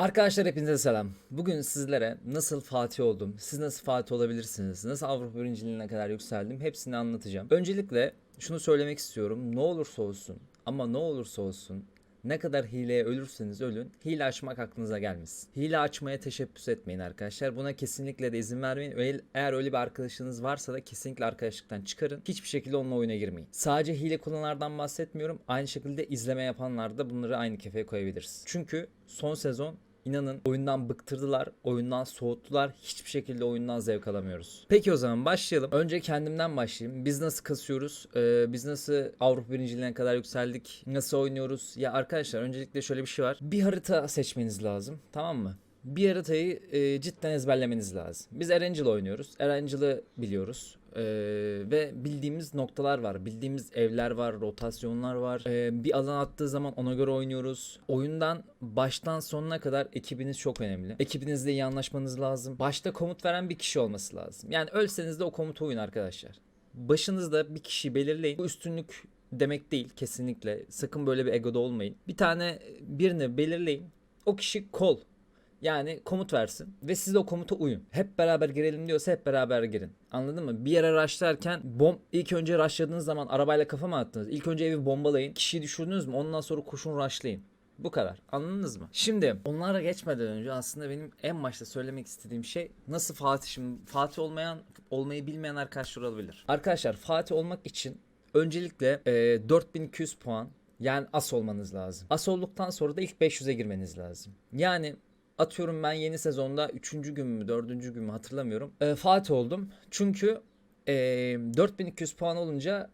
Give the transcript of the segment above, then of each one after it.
Arkadaşlar hepinize selam. Bugün sizlere nasıl Fatih oldum, siz nasıl Fatih olabilirsiniz, nasıl Avrupa birinciliğine kadar yükseldim hepsini anlatacağım. Öncelikle şunu söylemek istiyorum. Ne olursa olsun ama ne olursa olsun ne kadar hileye ölürseniz ölün, hile açmak aklınıza gelmesin. Hile açmaya teşebbüs etmeyin arkadaşlar. Buna kesinlikle de izin vermeyin. Eğer öyle bir arkadaşınız varsa da kesinlikle arkadaşlıktan çıkarın. Hiçbir şekilde onunla oyuna girmeyin. Sadece hile kullananlardan bahsetmiyorum. Aynı şekilde izleme yapanlar da bunları aynı kefeye koyabiliriz. Çünkü son sezon İnanın oyundan bıktırdılar, oyundan soğuttular. Hiçbir şekilde oyundan zevk alamıyoruz. Peki o zaman başlayalım. Önce kendimden başlayayım. Biz nasıl kasıyoruz? Ee, biz nasıl Avrupa birinciliğine kadar yükseldik? Nasıl oynuyoruz? Ya arkadaşlar öncelikle şöyle bir şey var. Bir harita seçmeniz lazım. Tamam mı? Bir haritayı e, cidden ezberlemeniz lazım. Biz Erangel oynuyoruz. Erangel'ı biliyoruz. Ee, ve bildiğimiz noktalar var. Bildiğimiz evler var, rotasyonlar var. Ee, bir alan attığı zaman ona göre oynuyoruz. Oyundan baştan sonuna kadar ekibiniz çok önemli. Ekibinizle iyi anlaşmanız lazım. Başta komut veren bir kişi olması lazım. Yani ölseniz de o komutu uyun arkadaşlar. Başınızda bir kişi belirleyin. Bu üstünlük demek değil kesinlikle. Sakın böyle bir egoda olmayın. Bir tane birini belirleyin. O kişi kol. Yani komut versin ve siz de o komuta uyun. Hep beraber girelim diyorsa hep beraber girin. Anladın mı? Bir yere rushlarken bom ilk önce rushladığınız zaman arabayla kafa mı attınız? İlk önce evi bombalayın. Kişiyi düşürdünüz mü? Ondan sonra koşun rushlayın. Bu kadar. Anladınız mı? Şimdi onlara geçmeden önce aslında benim en başta söylemek istediğim şey nasıl Fatih şimdi Fatih olmayan olmayı bilmeyen arkadaşlar olabilir. Arkadaşlar Fatih olmak için öncelikle e, 4200 puan yani as olmanız lazım. As olduktan sonra da ilk 500'e girmeniz lazım. Yani atıyorum ben yeni sezonda 3. gün mü 4. gün mü hatırlamıyorum. E, Fatih oldum. Çünkü e, 4200 puan olunca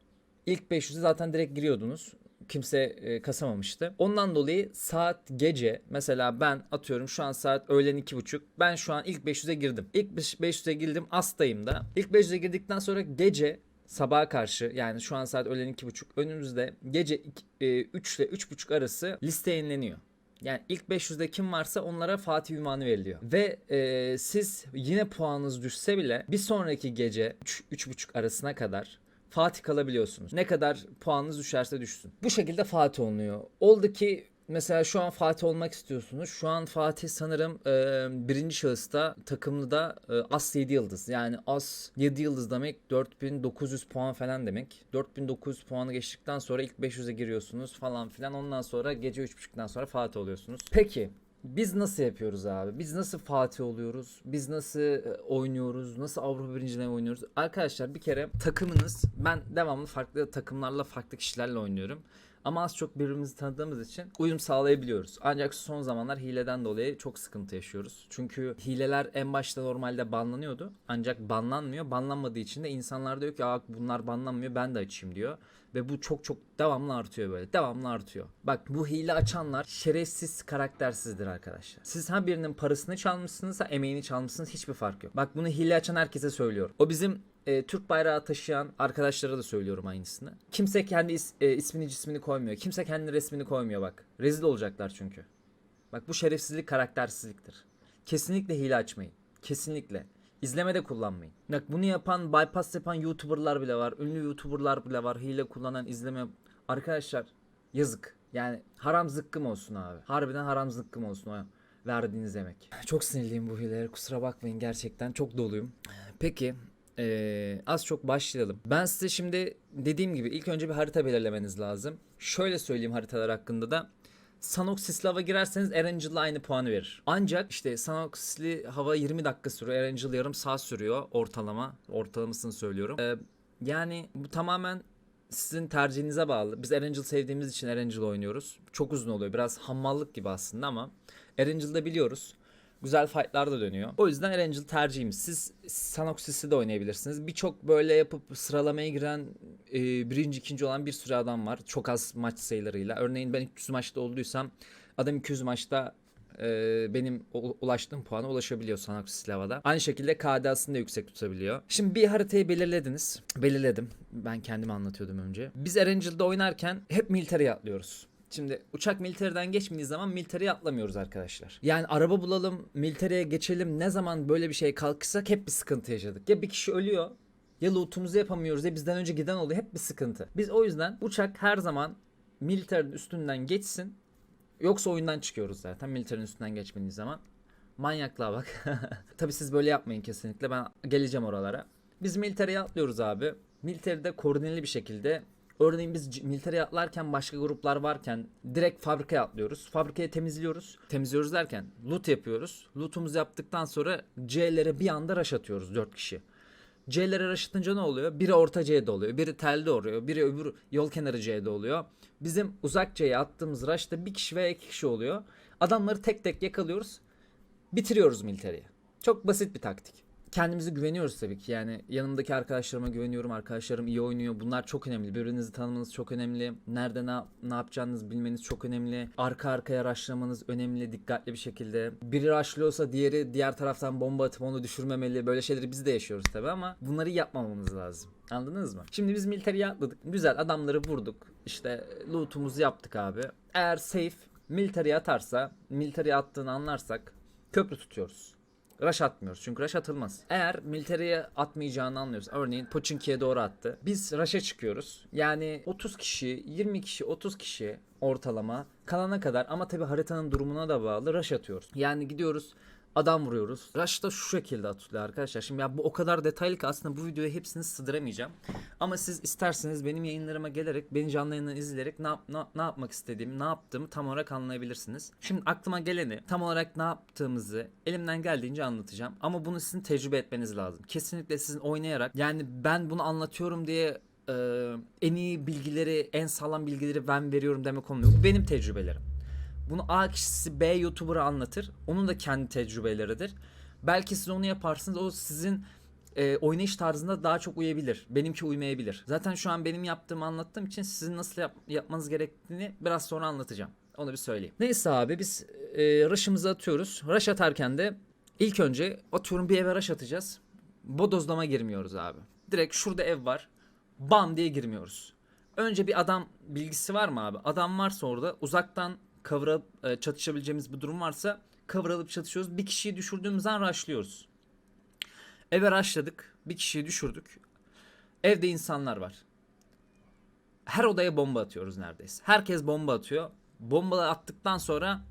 ilk 500'e zaten direkt giriyordunuz. Kimse e, kasamamıştı. Ondan dolayı saat gece mesela ben atıyorum şu an saat öğlen 2.30. Ben şu an ilk 500'e girdim. İlk 500'e girdim astayım da. İlk 500'e girdikten sonra gece sabaha karşı yani şu an saat öğlen 2.30 önümüzde gece 3 ile 3.30 arası liste yayınlanıyor. Yani ilk 500'de kim varsa onlara Fatih ünvanı veriliyor. Ve e, siz yine puanınız düşse bile bir sonraki gece 3-3.30 arasına kadar Fatih kalabiliyorsunuz. Ne kadar puanınız düşerse düşsün. Bu şekilde Fatih olunuyor. Oldu ki mesela şu an Fatih olmak istiyorsunuz. Şu an Fatih sanırım e, birinci şahısta takımlıda e, As 7 yıldız. Yani As 7 yıldız demek 4900 puan falan demek. 4900 puanı geçtikten sonra ilk 500'e giriyorsunuz falan filan. Ondan sonra gece 3.30'dan sonra Fatih oluyorsunuz. Peki biz nasıl yapıyoruz abi? Biz nasıl Fatih oluyoruz? Biz nasıl oynuyoruz? Nasıl Avrupa birinciliğine oynuyoruz? Arkadaşlar bir kere takımınız ben devamlı farklı takımlarla farklı kişilerle oynuyorum. Ama az çok birbirimizi tanıdığımız için uyum sağlayabiliyoruz. Ancak son zamanlar hileden dolayı çok sıkıntı yaşıyoruz. Çünkü hileler en başta normalde banlanıyordu. Ancak banlanmıyor. Banlanmadığı için de insanlar diyor ki Aa, bunlar banlanmıyor ben de açayım diyor. Ve bu çok çok devamlı artıyor böyle. Devamlı artıyor. Bak bu hile açanlar şerefsiz karaktersizdir arkadaşlar. Siz ha birinin parasını çalmışsınız ha emeğini çalmışsınız hiçbir fark yok. Bak bunu hile açan herkese söylüyorum. O bizim e, Türk bayrağı taşıyan arkadaşlara da söylüyorum aynısını. Kimse kendi is- e, ismini cismini koymuyor. Kimse kendi resmini koymuyor bak. Rezil olacaklar çünkü. Bak bu şerefsizlik karaktersizliktir. Kesinlikle hile açmayın. Kesinlikle. İzleme de kullanmayın. Bak bunu yapan, bypass yapan YouTuber'lar bile var. Ünlü YouTuber'lar bile var. Hile kullanan, izleme. Arkadaşlar yazık. Yani haram zıkkım olsun abi. Harbiden haram zıkkım olsun o verdiğiniz emek. Çok sinirliyim bu hilelere. Kusura bakmayın gerçekten. Çok doluyum. Peki ee, az çok başlayalım. Ben size şimdi dediğim gibi ilk önce bir harita belirlemeniz lazım. Şöyle söyleyeyim haritalar hakkında da. Sanoxis'li hava girerseniz Erangel'la aynı puanı verir. Ancak işte Sanoxis'li hava 20 dakika sürüyor. Erangel yarım saat sürüyor ortalama. Ortalamasını söylüyorum. Ee, yani bu tamamen sizin tercihinize bağlı. Biz Erangel sevdiğimiz için Erangel oynuyoruz. Çok uzun oluyor. Biraz hammallık gibi aslında ama Erangel'da biliyoruz. Güzel fightlar da dönüyor. O yüzden Erangel tercihimiz. Siz Sanoxis'i de oynayabilirsiniz. Birçok böyle yapıp sıralamaya giren e, birinci ikinci olan bir sürü adam var. Çok az maç sayılarıyla. Örneğin ben 300 maçta olduysam adam 200 maçta e, benim ulaştığım puana ulaşabiliyor Sanoxis Lava'da. Aynı şekilde KDA'sını da yüksek tutabiliyor. Şimdi bir haritayı belirlediniz. Belirledim. Ben kendimi anlatıyordum önce. Biz Erangel'da oynarken hep military'e atlıyoruz. Şimdi uçak militeriden geçmediği zaman militereye atlamıyoruz arkadaşlar. Yani araba bulalım, militereye geçelim. Ne zaman böyle bir şey kalkırsak hep bir sıkıntı yaşadık. Ya bir kişi ölüyor ya lootumuzu yapamıyoruz ya bizden önce giden oluyor. Hep bir sıkıntı. Biz o yüzden uçak her zaman militerin üstünden geçsin. Yoksa oyundan çıkıyoruz zaten militerin üstünden geçmediği zaman. Manyaklığa bak. Tabi siz böyle yapmayın kesinlikle. Ben geleceğim oralara. Biz militereye atlıyoruz abi. Militeride koordineli bir şekilde Örneğin biz militereye atlarken başka gruplar varken direkt fabrikaya atlıyoruz. Fabrikayı temizliyoruz. Temizliyoruz derken loot yapıyoruz. Loot'umuzu yaptıktan sonra C'lere bir anda rush atıyoruz 4 kişi. C'lere rush atınca ne oluyor? Biri orta C'de oluyor. Biri telde oluyor. Biri öbür yol kenarı C'de oluyor. Bizim uzak C'ye attığımız rush'ta bir kişi veya iki kişi oluyor. Adamları tek tek yakalıyoruz. Bitiriyoruz militariyi. Çok basit bir taktik. Kendimize güveniyoruz tabii ki. Yani yanımdaki arkadaşlarıma güveniyorum. Arkadaşlarım iyi oynuyor. Bunlar çok önemli. Birbirinizi tanımanız çok önemli. Nerede ne, ne yapacağınızı bilmeniz çok önemli. Arka arkaya raşlamanız önemli. Dikkatli bir şekilde. Biri raşlıyorsa diğeri diğer taraftan bomba atıp onu düşürmemeli. Böyle şeyleri biz de yaşıyoruz tabii ama bunları yapmamamız lazım. Anladınız mı? Şimdi biz militariye atladık. Güzel adamları vurduk. İşte loot'umuzu yaptık abi. Eğer safe militariye atarsa, militariye attığını anlarsak köprü tutuyoruz. Rush atmıyoruz çünkü rush atılmaz. Eğer militariye atmayacağını anlıyoruz. Örneğin Pochinki'ye doğru attı. Biz rush'a çıkıyoruz. Yani 30 kişi, 20 kişi, 30 kişi ortalama kalana kadar ama tabi haritanın durumuna da bağlı rush atıyoruz. Yani gidiyoruz adam vuruyoruz. Rush da şu şekilde atılıyor arkadaşlar. Şimdi ya bu o kadar detaylı ki aslında bu videoya hepsini sığdıramayacağım. Ama siz isterseniz benim yayınlarıma gelerek, beni canlı yayından izleyerek ne, ne, ne yapmak istediğimi, ne yaptığımı tam olarak anlayabilirsiniz. Şimdi aklıma geleni, tam olarak ne yaptığımızı elimden geldiğince anlatacağım. Ama bunu sizin tecrübe etmeniz lazım. Kesinlikle sizin oynayarak, yani ben bunu anlatıyorum diye e, en iyi bilgileri, en sağlam bilgileri ben veriyorum demek olmuyor. Bu benim tecrübelerim. Bunu A kişisi B YouTuber'a anlatır. Onun da kendi tecrübeleridir. Belki siz onu yaparsınız. O sizin e, oynayış tarzında daha çok uyabilir. Benimki uymayabilir. Zaten şu an benim yaptığımı anlattığım için sizin nasıl yap- yapmanız gerektiğini biraz sonra anlatacağım. Onu bir söyleyeyim. Neyse abi biz e, rush'ımızı atıyoruz. Rush atarken de ilk önce atıyorum bir eve rush atacağız. Bodozlama girmiyoruz abi. Direkt şurada ev var. Bam diye girmiyoruz. Önce bir adam bilgisi var mı abi? Adam varsa orada uzaktan kavra e, çatışabileceğimiz bir durum varsa kavralıp çatışıyoruz. Bir kişiyi düşürdüğümüz an rushlıyoruz. Eve rushladık. Bir kişiyi düşürdük. Evde insanlar var. Her odaya bomba atıyoruz neredeyse. Herkes bomba atıyor. Bomba attıktan sonra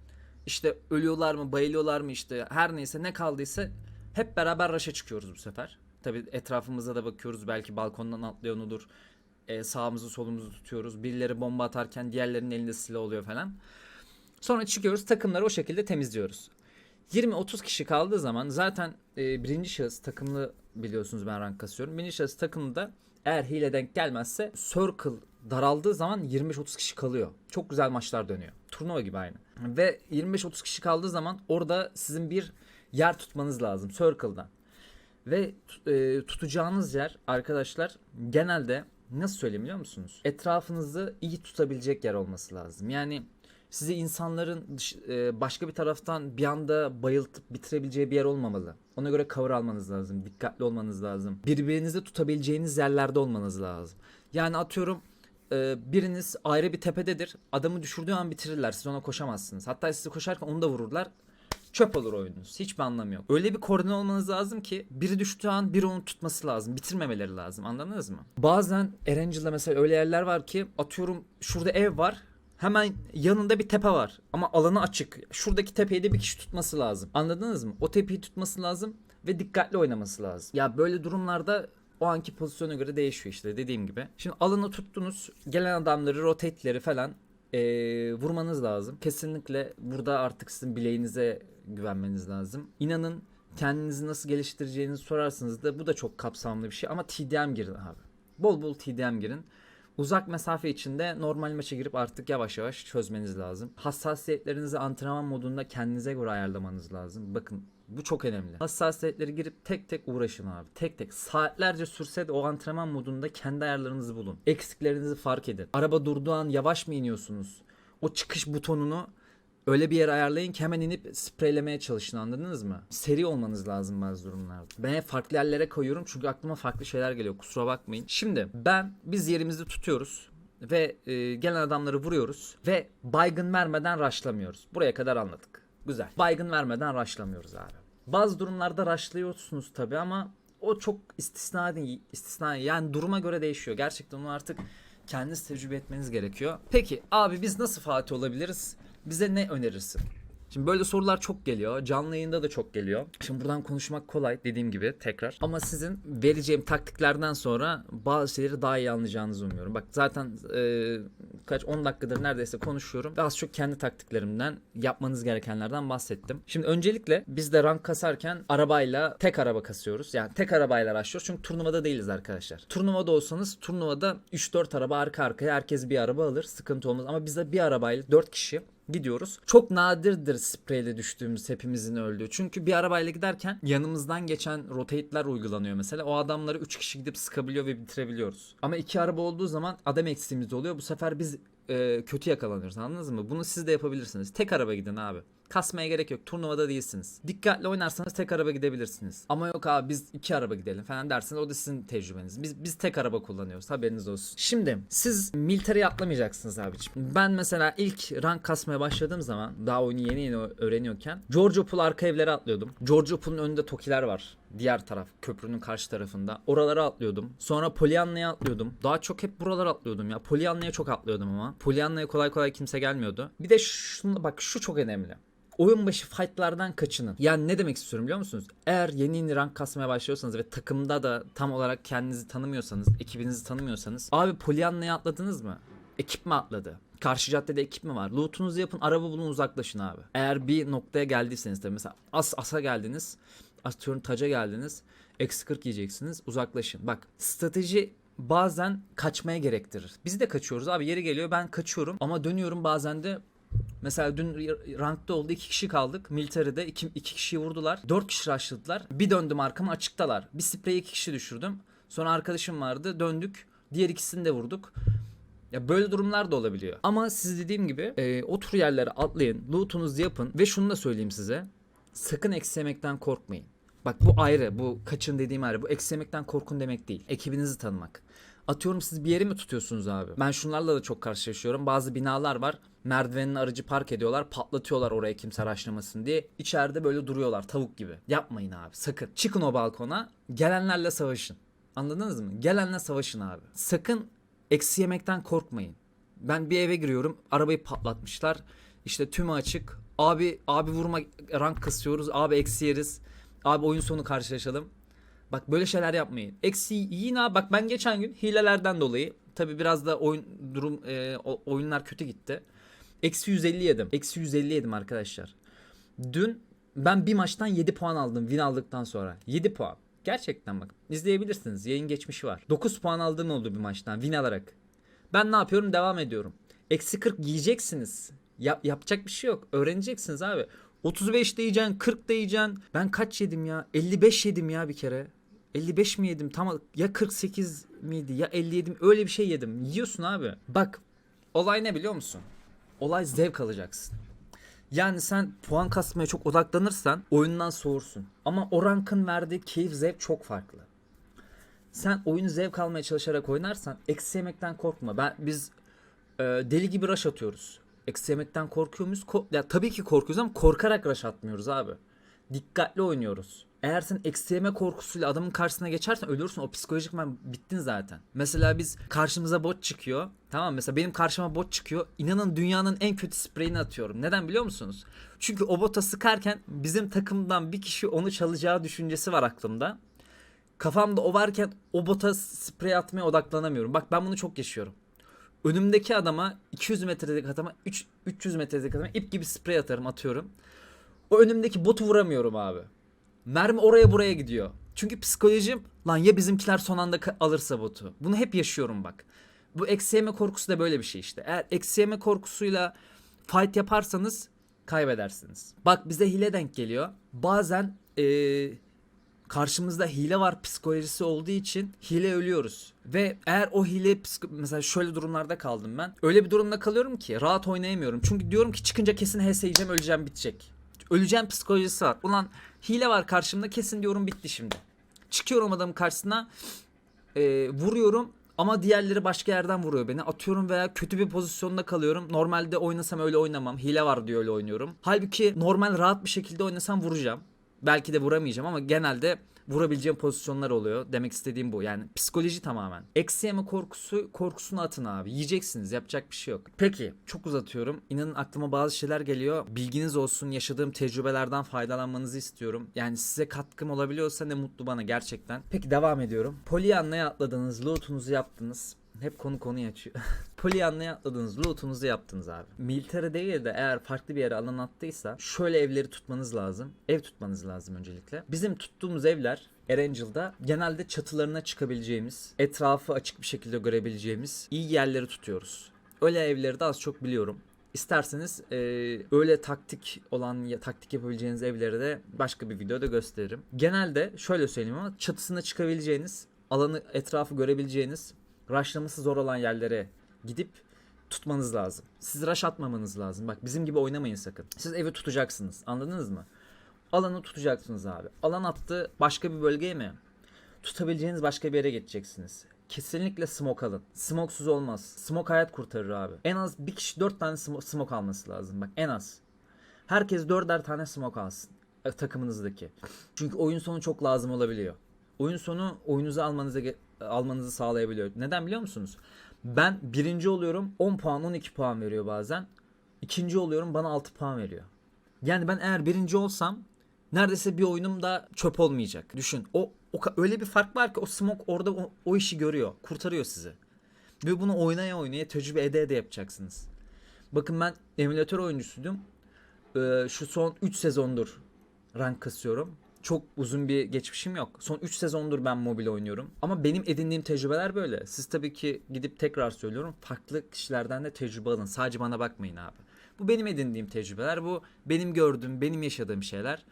işte ölüyorlar mı, bayılıyorlar mı işte her neyse ne kaldıysa hep beraber raşa çıkıyoruz bu sefer. Tabi etrafımıza da bakıyoruz. Belki balkondan atlayan olur. E, sağımızı solumuzu tutuyoruz. Birileri bomba atarken diğerlerinin elinde silah oluyor falan. Sonra çıkıyoruz takımları o şekilde temizliyoruz. 20-30 kişi kaldığı zaman zaten e, birinci şahıs takımlı biliyorsunuz ben rank kasıyorum. Birinci şahıs takımında eğer hile denk gelmezse circle daraldığı zaman 25-30 kişi kalıyor. Çok güzel maçlar dönüyor. Turnuva gibi aynı. Ve 25-30 kişi kaldığı zaman orada sizin bir yer tutmanız lazım circle'dan. Ve e, tutacağınız yer arkadaşlar genelde nasıl söyleyeyim biliyor musunuz? Etrafınızı iyi tutabilecek yer olması lazım. Yani sizi insanların dış- e, başka bir taraftan bir anda bayıltıp bitirebileceği bir yer olmamalı. Ona göre cover almanız lazım. Dikkatli olmanız lazım. Birbirinizi tutabileceğiniz yerlerde olmanız lazım. Yani atıyorum e, biriniz ayrı bir tepededir. Adamı düşürdüğü an bitirirler. Siz ona koşamazsınız. Hatta sizi koşarken onu da vururlar. Çöp olur oyununuz. Hiçbir anlamı yok. Öyle bir koordine olmanız lazım ki biri düştüğü an biri onu tutması lazım. Bitirmemeleri lazım. Anladınız mı? Bazen Erangel'da mesela öyle yerler var ki atıyorum şurada ev var. Hemen yanında bir tepe var ama alanı açık. Şuradaki tepeyi de bir kişi tutması lazım. Anladınız mı? O tepeyi tutması lazım ve dikkatli oynaması lazım. Ya böyle durumlarda o anki pozisyona göre değişiyor işte dediğim gibi. Şimdi alanı tuttunuz. Gelen adamları, rotate'leri falan eee, vurmanız lazım. Kesinlikle burada artık sizin bileğinize güvenmeniz lazım. İnanın kendinizi nasıl geliştireceğinizi sorarsınız da bu da çok kapsamlı bir şey ama TDM girin abi. Bol bol TDM girin. Uzak mesafe içinde normal maça girip artık yavaş yavaş çözmeniz lazım. Hassasiyetlerinizi antrenman modunda kendinize göre ayarlamanız lazım. Bakın bu çok önemli. Hassasiyetleri girip tek tek uğraşın abi. Tek tek. Saatlerce sürse de o antrenman modunda kendi ayarlarınızı bulun. Eksiklerinizi fark edin. Araba durduğu an yavaş mı iniyorsunuz? O çıkış butonunu öyle bir yere ayarlayın ki hemen inip spreylemeye çalışın anladınız mı? Seri olmanız lazım bazı durumlarda. Ben farklı yerlere koyuyorum çünkü aklıma farklı şeyler geliyor kusura bakmayın. Şimdi ben biz yerimizi tutuyoruz ve e, gelen adamları vuruyoruz ve baygın vermeden raşlamıyoruz. Buraya kadar anladık. Güzel. Baygın vermeden raşlamıyoruz abi. Bazı durumlarda raşlıyorsunuz tabi ama o çok istisna değil. istisna yani duruma göre değişiyor. Gerçekten onu artık kendiniz tecrübe etmeniz gerekiyor. Peki abi biz nasıl Fatih olabiliriz? Bize ne önerirsin? Şimdi böyle sorular çok geliyor. Canlı yayında da çok geliyor. Şimdi buradan konuşmak kolay dediğim gibi tekrar. Ama sizin vereceğim taktiklerden sonra bazı şeyleri daha iyi anlayacağınızı umuyorum. Bak zaten e, kaç 10 dakikadır neredeyse konuşuyorum. Az çok kendi taktiklerimden yapmanız gerekenlerden bahsettim. Şimdi öncelikle biz de rank kasarken arabayla tek araba kasıyoruz. Yani tek arabayla başlıyoruz. Çünkü turnuvada değiliz arkadaşlar. Turnuvada olsanız turnuvada 3-4 araba arka arkaya herkes bir araba alır. Sıkıntı olmaz. Ama bizde bir arabayla 4 kişi gidiyoruz. Çok nadirdir spreyle düştüğümüz hepimizin öldüğü. Çünkü bir arabayla giderken yanımızdan geçen rotate'ler uygulanıyor mesela. O adamları 3 kişi gidip sıkabiliyor ve bitirebiliyoruz. Ama iki araba olduğu zaman adam eksiğimiz oluyor. Bu sefer biz e, kötü yakalanıyoruz anladınız mı? Bunu siz de yapabilirsiniz. Tek araba gidin abi. Kasmaya gerek yok. Turnuvada değilsiniz. Dikkatli oynarsanız tek araba gidebilirsiniz. Ama yok abi biz iki araba gidelim falan derseniz o da sizin tecrübeniz. Biz biz tek araba kullanıyoruz. Haberiniz olsun. Şimdi siz military'e atlamayacaksınız abiciğim. Ben mesela ilk rank kasmaya başladığım zaman daha oyunu yeni yeni öğreniyorken Giorgio Pool arka evlere atlıyordum. Giorgio Pool'un önünde Tokiler var. Diğer taraf köprünün karşı tarafında. Oralara atlıyordum. Sonra Polyanna'ya atlıyordum. Daha çok hep buralara atlıyordum ya. Polyanna'ya çok atlıyordum ama. Polyanna'ya kolay kolay kimse gelmiyordu. Bir de şunu bak şu çok önemli oyun başı fightlardan kaçının. Yani ne demek istiyorum biliyor musunuz? Eğer yeni yeni rank kasmaya başlıyorsanız ve takımda da tam olarak kendinizi tanımıyorsanız, ekibinizi tanımıyorsanız. Abi Polyanna'ya atladınız mı? Ekip mi atladı? Karşı caddede ekip mi var? Lootunuzu yapın, araba bulun, uzaklaşın abi. Eğer bir noktaya geldiyseniz tabii mesela as asa geldiniz, atıyorum taca geldiniz, eksi 40 yiyeceksiniz, uzaklaşın. Bak strateji bazen kaçmaya gerektirir. Biz de kaçıyoruz abi yeri geliyor ben kaçıyorum ama dönüyorum bazen de Mesela dün rankta oldu iki kişi kaldık. Military'de iki, iki kişiyi vurdular. Dört kişi rushladılar. Bir döndüm arkama açıktalar. Bir sprey iki kişi düşürdüm. Sonra arkadaşım vardı döndük. Diğer ikisini de vurduk. Ya böyle durumlar da olabiliyor. Ama siz dediğim gibi e, o tür yerlere atlayın. Loot'unuzu yapın. Ve şunu da söyleyeyim size. Sakın eksi yemekten korkmayın. Bak bu ayrı. Bu kaçın dediğim ayrı. Bu eksi yemekten korkun demek değil. Ekibinizi tanımak. Atıyorum siz bir yeri mi tutuyorsunuz abi? Ben şunlarla da çok karşılaşıyorum. Bazı binalar var. Merdivenin aracı park ediyorlar. Patlatıyorlar oraya kimse araştırmasın diye. İçeride böyle duruyorlar tavuk gibi. Yapmayın abi sakın. Çıkın o balkona. Gelenlerle savaşın. Anladınız mı? Gelenle savaşın abi. Sakın eksi yemekten korkmayın. Ben bir eve giriyorum. Arabayı patlatmışlar. İşte tümü açık. Abi abi vurma rank kasıyoruz. Abi eksi yeriz. Abi oyun sonu karşılaşalım. Bak böyle şeyler yapmayın. Eksi yiyin abi. Bak ben geçen gün hilelerden dolayı tabi biraz da oyun durum e, oyunlar kötü gitti. Eksi 150 yedim. Eksi 150 yedim arkadaşlar. Dün ben bir maçtan 7 puan aldım win aldıktan sonra. 7 puan. Gerçekten bak izleyebilirsiniz. Yayın geçmişi var. 9 puan aldığım oldu bir maçtan win alarak. Ben ne yapıyorum? Devam ediyorum. Eksi 40 yiyeceksiniz. Yap, yapacak bir şey yok. Öğreneceksiniz abi. 35 de yiyeceksin, 40 da yiyeceksin. Ben kaç yedim ya? 55 yedim ya bir kere. 55 mi yedim? Tam ya 48 miydi ya 50 yedim. Öyle bir şey yedim. Yiyorsun abi. Bak olay ne biliyor musun? Olay zevk alacaksın. Yani sen puan kasmaya çok odaklanırsan oyundan soğursun. Ama o rankın verdiği keyif zevk çok farklı. Sen oyunu zevk almaya çalışarak oynarsan eksi yemekten korkma. Ben biz e, deli gibi rush atıyoruz. Eksi yemekten korkuyor muyuz? Ko- ya tabii ki korkuyoruz ama korkarak rush atmıyoruz abi. Dikkatli oynuyoruz. Eğer sen eksi yeme korkusuyla adamın karşısına geçersen ölürsün. O psikolojik ben bittin zaten. Mesela biz karşımıza bot çıkıyor. Tamam mesela benim karşıma bot çıkıyor. İnanın dünyanın en kötü spreyini atıyorum. Neden biliyor musunuz? Çünkü o bota sıkarken bizim takımdan bir kişi onu çalacağı düşüncesi var aklımda. Kafamda o varken o bota sprey atmaya odaklanamıyorum. Bak ben bunu çok yaşıyorum. Önümdeki adama 200 metredeki adama 3, 300 metredeki adama ip gibi sprey atarım atıyorum. O önümdeki botu vuramıyorum abi. Mermi oraya buraya gidiyor. Çünkü psikolojim lan ya bizimkiler son anda alırsa botu. Bunu hep yaşıyorum bak. Bu eksi yeme korkusu da böyle bir şey işte. Eğer eksi yeme korkusuyla fight yaparsanız kaybedersiniz. Bak bize hile denk geliyor. Bazen ee, karşımızda hile var psikolojisi olduğu için hile ölüyoruz. Ve eğer o hile mesela şöyle durumlarda kaldım ben. Öyle bir durumda kalıyorum ki rahat oynayamıyorum. Çünkü diyorum ki çıkınca kesin HS öleceğim bitecek. Öleceğim psikolojisi var. Ulan hile var karşımda kesin diyorum bitti şimdi. Çıkıyorum adamın karşısına e, vuruyorum ama diğerleri başka yerden vuruyor beni. Atıyorum veya kötü bir pozisyonda kalıyorum. Normalde oynasam öyle oynamam. Hile var diye öyle oynuyorum. Halbuki normal rahat bir şekilde oynasam vuracağım. Belki de vuramayacağım ama genelde vurabileceğim pozisyonlar oluyor. Demek istediğim bu. Yani psikoloji tamamen. Eksi yeme korkusu korkusunu atın abi. Yiyeceksiniz. Yapacak bir şey yok. Peki çok uzatıyorum. İnanın aklıma bazı şeyler geliyor. Bilginiz olsun. Yaşadığım tecrübelerden faydalanmanızı istiyorum. Yani size katkım olabiliyorsa ne mutlu bana gerçekten. Peki devam ediyorum. Pollyanna'ya atladınız. Lootunuzu yaptınız. Hep konu konuyu açıyor. Pollyanna'ya atladınız. Lootunuzu yaptınız abi. Miltere değil de eğer farklı bir yere alan attıysa şöyle evleri tutmanız lazım. Ev tutmanız lazım öncelikle. Bizim tuttuğumuz evler Erangel'da genelde çatılarına çıkabileceğimiz, etrafı açık bir şekilde görebileceğimiz iyi yerleri tutuyoruz. Öyle evleri de az çok biliyorum. İsterseniz e, öyle taktik olan ya taktik yapabileceğiniz evleri de başka bir videoda gösteririm. Genelde şöyle söyleyeyim ama çatısına çıkabileceğiniz, alanı etrafı görebileceğiniz, rushlaması zor olan yerlere gidip tutmanız lazım. Siz rush atmamanız lazım. Bak bizim gibi oynamayın sakın. Siz evi tutacaksınız. Anladınız mı? Alanı tutacaksınız abi. Alan attı başka bir bölgeye mi? Tutabileceğiniz başka bir yere geçeceksiniz. Kesinlikle smoke alın. Smoksuz olmaz. Smoke hayat kurtarır abi. En az bir kişi dört tane smo- smoke alması lazım. Bak en az. Herkes dörder tane smoke alsın. e, Takımınızdaki. Çünkü oyun sonu çok lazım olabiliyor. Oyun sonu oyunuzu almanızı, ge- almanızı sağlayabiliyor. Neden biliyor musunuz? Ben birinci oluyorum 10 puan 12 puan veriyor bazen. İkinci oluyorum bana 6 puan veriyor. Yani ben eğer birinci olsam neredeyse bir oyunum da çöp olmayacak. Düşün. O, o öyle bir fark var ki o smoke orada o, o işi görüyor. Kurtarıyor sizi. Ve bunu oynaya oynaya tecrübe ede ede yapacaksınız. Bakın ben emülatör oyuncusuydum. Ee, şu son 3 sezondur rank kasıyorum. Çok uzun bir geçmişim yok. Son 3 sezondur ben mobil oynuyorum. Ama benim edindiğim tecrübeler böyle. Siz tabii ki gidip tekrar söylüyorum. Farklı kişilerden de tecrübe alın. Sadece bana bakmayın abi. Bu benim edindiğim tecrübeler. Bu benim gördüğüm, benim yaşadığım şeyler.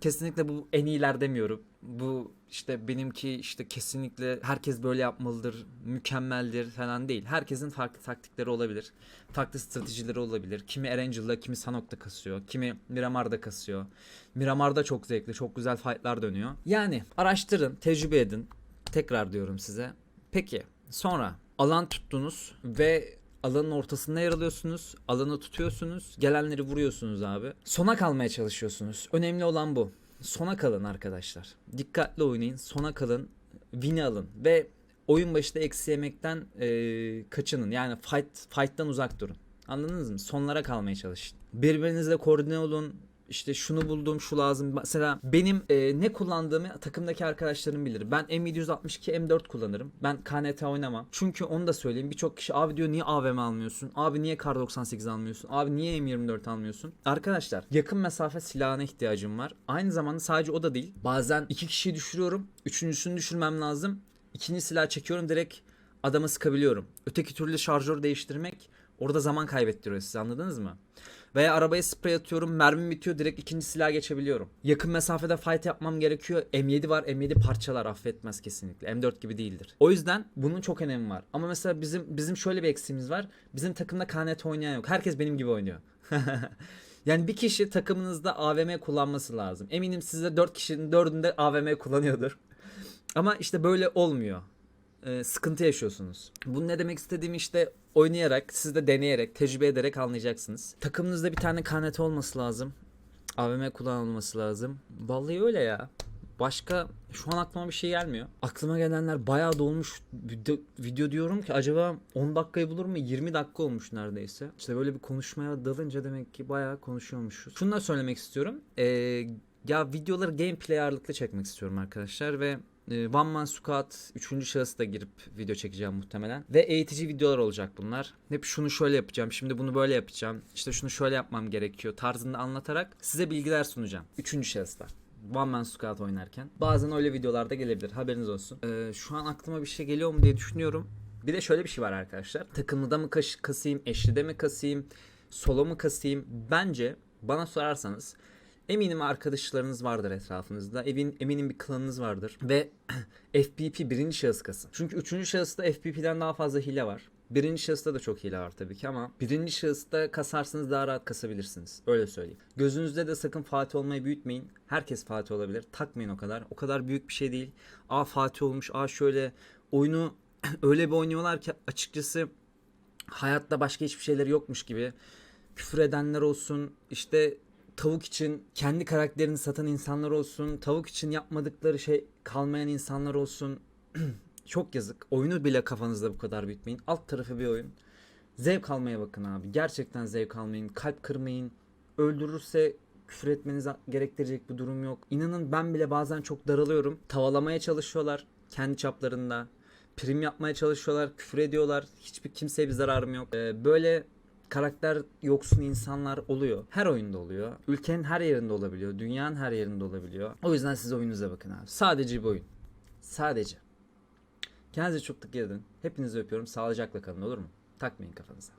Kesinlikle bu en iyiler demiyorum. Bu işte benimki işte kesinlikle herkes böyle yapmalıdır, mükemmeldir falan değil. Herkesin farklı taktikleri olabilir. Farklı stratejileri olabilir. Kimi Erangel'da, kimi Sanok'ta kasıyor. Kimi Miramar'da kasıyor. Miramar'da çok zevkli, çok güzel fightlar dönüyor. Yani araştırın, tecrübe edin. Tekrar diyorum size. Peki sonra alan tuttunuz ve alanın ortasında yer alıyorsunuz. Alanı tutuyorsunuz. Gelenleri vuruyorsunuz abi. Sona kalmaya çalışıyorsunuz. Önemli olan bu. Sona kalın arkadaşlar. Dikkatli oynayın. Sona kalın. Win'i alın. Ve oyun başında eksi yemekten eee, kaçının. Yani fight fight'tan uzak durun. Anladınız mı? Sonlara kalmaya çalışın. Birbirinizle koordine olun. İşte şunu buldum, şu lazım. Mesela benim e, ne kullandığımı takımdaki arkadaşlarım bilir. Ben M762 M4 kullanırım. Ben KNT oynamam. Çünkü onu da söyleyeyim. Birçok kişi abi diyor niye AVM almıyorsun? Abi niye Kar 98 almıyorsun? Abi niye M24 almıyorsun? Arkadaşlar yakın mesafe silahına ihtiyacım var. Aynı zamanda sadece o da değil. Bazen iki kişiyi düşürüyorum. Üçüncüsünü düşürmem lazım. İkinci silah çekiyorum direkt adamı sıkabiliyorum. Öteki türlü şarjör değiştirmek orada zaman kaybettiriyor size anladınız mı? Veya arabaya sprey atıyorum mermim bitiyor direkt ikinci silaha geçebiliyorum. Yakın mesafede fight yapmam gerekiyor. M7 var M7 parçalar affetmez kesinlikle. M4 gibi değildir. O yüzden bunun çok önemi var. Ama mesela bizim bizim şöyle bir eksiğimiz var. Bizim takımda KNT oynayan yok. Herkes benim gibi oynuyor. yani bir kişi takımınızda AVM kullanması lazım. Eminim sizde 4 kişinin 4'ünde AVM kullanıyordur. Ama işte böyle olmuyor. Ee, sıkıntı yaşıyorsunuz. Bunu ne demek istediğimi işte oynayarak, siz de deneyerek, tecrübe ederek anlayacaksınız. Takımınızda bir tane KNT olması lazım. AVM kullanılması lazım. Vallahi öyle ya. Başka şu an aklıma bir şey gelmiyor. Aklıma gelenler bayağı dolmuş video, video diyorum ki acaba 10 dakikayı bulur mu? 20 dakika olmuş neredeyse. İşte böyle bir konuşmaya dalınca demek ki bayağı konuşuyormuşuz. Şunu da söylemek istiyorum. Ee, ya videoları gameplay ağırlıklı çekmek istiyorum arkadaşlar ve e, One Man Squad 3. şahıs da girip video çekeceğim muhtemelen. Ve eğitici videolar olacak bunlar. Hep şunu şöyle yapacağım, şimdi bunu böyle yapacağım. İşte şunu şöyle yapmam gerekiyor tarzında anlatarak size bilgiler sunacağım. 3. şahısta. One Man Squad oynarken. Bazen öyle videolarda gelebilir haberiniz olsun. Ee, şu an aklıma bir şey geliyor mu diye düşünüyorum. Bir de şöyle bir şey var arkadaşlar. Takımlıda mı kaş- kasayım, eşlide mi kasayım, solo mu kasayım? Bence bana sorarsanız Eminim arkadaşlarınız vardır etrafınızda. Evin, eminim bir klanınız vardır. Ve FPP birinci şahıs kasın. Çünkü üçüncü şahısta FPP'den daha fazla hile var. Birinci şahısta da çok hile var tabii ki ama birinci şahısta kasarsanız daha rahat kasabilirsiniz. Öyle söyleyeyim. Gözünüzde de sakın Fatih olmayı büyütmeyin. Herkes Fatih olabilir. Takmayın o kadar. O kadar büyük bir şey değil. Aa Fatih olmuş. Aa şöyle oyunu öyle bir oynuyorlar ki açıkçası hayatta başka hiçbir şeyleri yokmuş gibi. Küfür edenler olsun. işte tavuk için kendi karakterini satan insanlar olsun, tavuk için yapmadıkları şey kalmayan insanlar olsun. Çok yazık. Oyunu bile kafanızda bu kadar bitmeyin. Alt tarafı bir oyun. Zevk almaya bakın abi. Gerçekten zevk almayın. Kalp kırmayın. Öldürürse küfür etmeniz gerektirecek bir durum yok. İnanın ben bile bazen çok daralıyorum. Tavalamaya çalışıyorlar kendi çaplarında. Prim yapmaya çalışıyorlar, küfür ediyorlar. Hiçbir kimseye bir zararım yok. Ee, böyle karakter yoksun insanlar oluyor. Her oyunda oluyor. Ülkenin her yerinde olabiliyor. Dünyanın her yerinde olabiliyor. O yüzden siz oyununuza bakın abi. Sadece bir oyun. Sadece. Kendinize çok dikkat edin. Hepinizi öpüyorum. Sağlıcakla kalın olur mu? Takmayın kafanıza.